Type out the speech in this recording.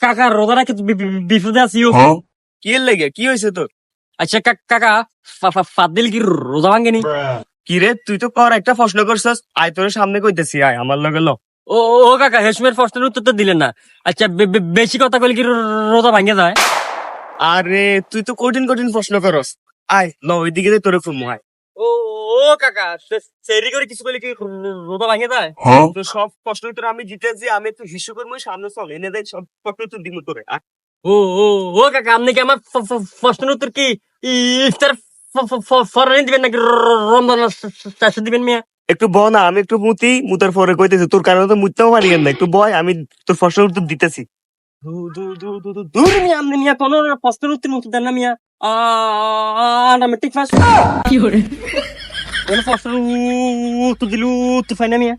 কাকা কি বিপদে আছি কি লেগে? কি হয়েছে তোর? আচ্ছা কাকা ফা- ফা- ফাদিল কি রোজা ভাঙ্গেনি কি রে তুই তো কর একটা প্রশ্ন করছস। আয় তোর সামনে কইতেছি আয় আমার লগে ল। ও ও কাকা হেসমের প্রশ্নের উত্তর তো দিলেন না। আচ্ছা বেশি কথা কইলে কি রো- রোজা ভাঙ্গে যায়? আরে তুই তো কঠিন কঠিন প্রশ্ন করস। আয় ল ওইদিকে তোরে ফুমু আয়। ও কাকা সেরি করে কিছু কইলে কি রো- রোজা ভাঙ্গে যায় তো সব প্রশ্ন উত্তর আমি জিতেছি আমি একটু হিসু করব সামনে চল এনে দেয় সব প্রশ্ন উত্তর দিব তোরে। ও ও ও কাকা আপনি কি আমার প্রশ্নের উত্তর কি ইফতার ফরানি দিবেন নাকি রমজান শেষে দিবেন মিয়া একটু ব না আমি একটু মুতি মুতার পরে কইতেছি তোর কারণে তো মুততেও পারি না একটু বয় আমি তোর প্রশ্নের উত্তর দিতেছি দূর মিয়া আপনি মিয়া কোন প্রশ্নের উত্তর উত্তর দেন না মিয়া আনামেটিক ফার্স্ট কি করে কোন প্রশ্নের উত্তর দিলু উত্তর পাই না মিয়া